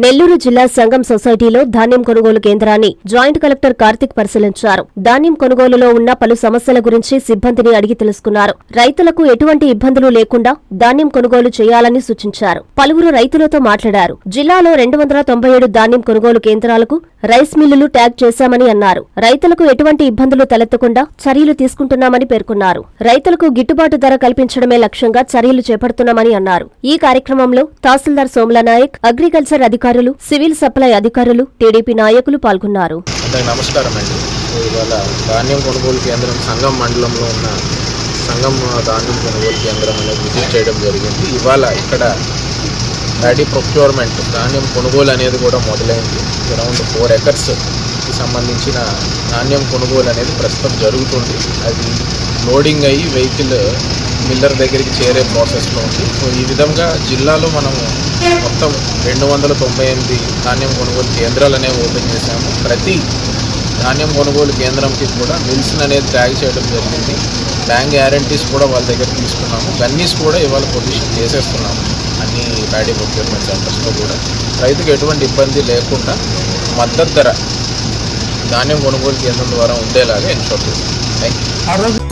నెల్లూరు జిల్లా సంఘం సొసైటీలో ధాన్యం కొనుగోలు కేంద్రాన్ని జాయింట్ కలెక్టర్ కార్తిక్ పరిశీలించారు. ధాన్యం కొనుగోలులో ఉన్న పలు సమస్యల గురించి సిబ్బందిని అడిగి తెలుసుకున్నారు. రైతులకు ఎటువంటి ఇబ్బందులు లేకుండా ధాన్యం కొనుగోలు చేయాలని సూచించారు. పలువురు రైతులతో మాట్లాడారు. జిల్లాలో రెండు వందల తొంభై ఏడు ధాన్యం కొనుగోలు కేంద్రాలకు రైస్ మిల్లులు ట్యాగ్ చేశామని అన్నారు. రైతులకు ఎటువంటి ఇబ్బందులు తలెత్తకుండా చర్యలు తీసుకుంటున్నామని పేర్కొన్నారు. రైతులకు గిట్టుబాటు ధర కల్పించడమే లక్ష్యంగా చర్యలు చేపడుతున్నామని అన్నారు. ఈ కార్యక్రమంలో తహసీల్దార్ సోమల నాయక్ అగ్రికల్చర్ అధికారులు సివిల్ సప్లై అధికారులు టీడీపీ నాయకులు పాల్గొన్నారు. నమస్కారం అండి. ఇవాళ ధాన్యం కొనుగోలు కేంద్రం సంఘం మండలంలో ఉన్న సంఘం ధాన్యం కొనుగోలు కేంద్రం అనేది విజిట్ చేయడం జరిగింది. ఇవాళ ఇక్కడ ప్యాడీ ప్రొక్యూర్మెంట్ ధాన్యం కొనుగోలు అనేది కూడా మొదలైంది. అరౌండ్ ఫోర్ ఎకర్స్కి సంబంధించిన ధాన్యం కొనుగోలు అనేది ప్రస్తుతం జరుగుతుంది. అది లోడింగ్ అయ్యి వెహికల్ మిల్లర్ దగ్గరికి చేరే ప్రాసెస్లో ఉంది. సో ఈ విధంగా జిల్లాలో మనము మొత్తం రెండు వందల తొంభై ఎనిమిది ధాన్యం కొనుగోలు కేంద్రాలు అనేవి ఓపెన్ చేశాము. ప్రతి ధాన్యం కొనుగోలు కేంద్రంకి కూడా మిల్స్ని అనేది ట్యాగ్ చేయడం జరిగింది. బ్యాంక్ గ్యారంటీస్ కూడా వాళ్ళ దగ్గర తీసుకున్నాము. గన్నీస్ కూడా ఇవాళ పొజిషన్ చేసేస్తున్నాము. అన్ని ప్యాడీ ప్రొక్యూర్మెంట్ సెంటర్స్లో కూడా. రైతుకు ఎటువంటి ఇబ్బంది లేకుండా మద్దతు ధర ధాన్యం కొనుగోలు కేంద్రం ద్వారా ఉండేలాగా ఎన్షోర్ చేస్తాం. Thank you